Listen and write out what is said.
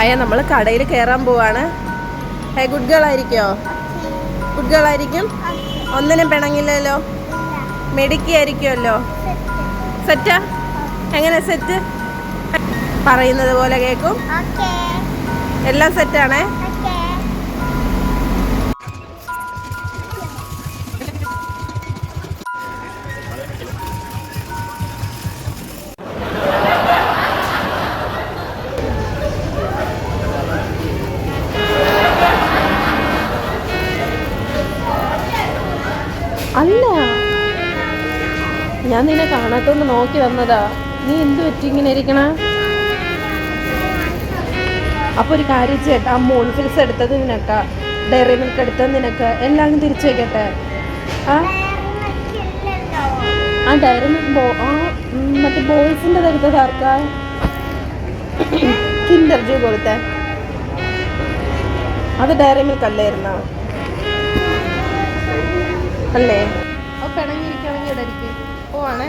അയ നമ്മൾ കടയിൽ കയറാൻ പോവാണ്. ഹേ ഗുഡ് ഗേൾ ആയിരിക്കോ? ഗുഡ് ഗേൾ ആയിരിക്കും? ഒന്നിനും പിണങ്ങില്ലല്ലോ. മെഡിക്കായിരിക്കുമല്ലോ സെറ്റാ എങ്ങനെ സെറ്റ് പറയുന്നത് പോലെ കേൾക്കും എല്ലാം സെറ്റാണേ അല്ല. ഞാൻ നിന്നെ കാണാത്തോണ്ട് നോക്കി വന്നതാ. നീ എന്ത് പറ്റി ഇങ്ങനെ ഇരിക്കണ? അപ്പൊ ഒരു കാര്യം ചേട്ടാ ആ മോൺഫിൽസ് എടുത്തത് നിനക്ക. ഡയറി മിൽക്ക് എടുത്തത് നിനക്ക്. എല്ലാം തിരിച്ചു വയ്ക്കട്ടെ ആ? ഡയറി മിൽക്ക് ബോ ആ മറ്റേ ബോയ്സിന്റെ എടുത്തത് ആർക്കാ? കിൻഡർജി കൊടുത്തേ അത് ഡയറി മിൽക്ക് അല്ലായിരുന്നോ? അല്ലേ? ഓ പിണങ്ങിയിരിക്കുകയാണെങ്കിൽ ഇടയ്ക്ക് പോവാണേ.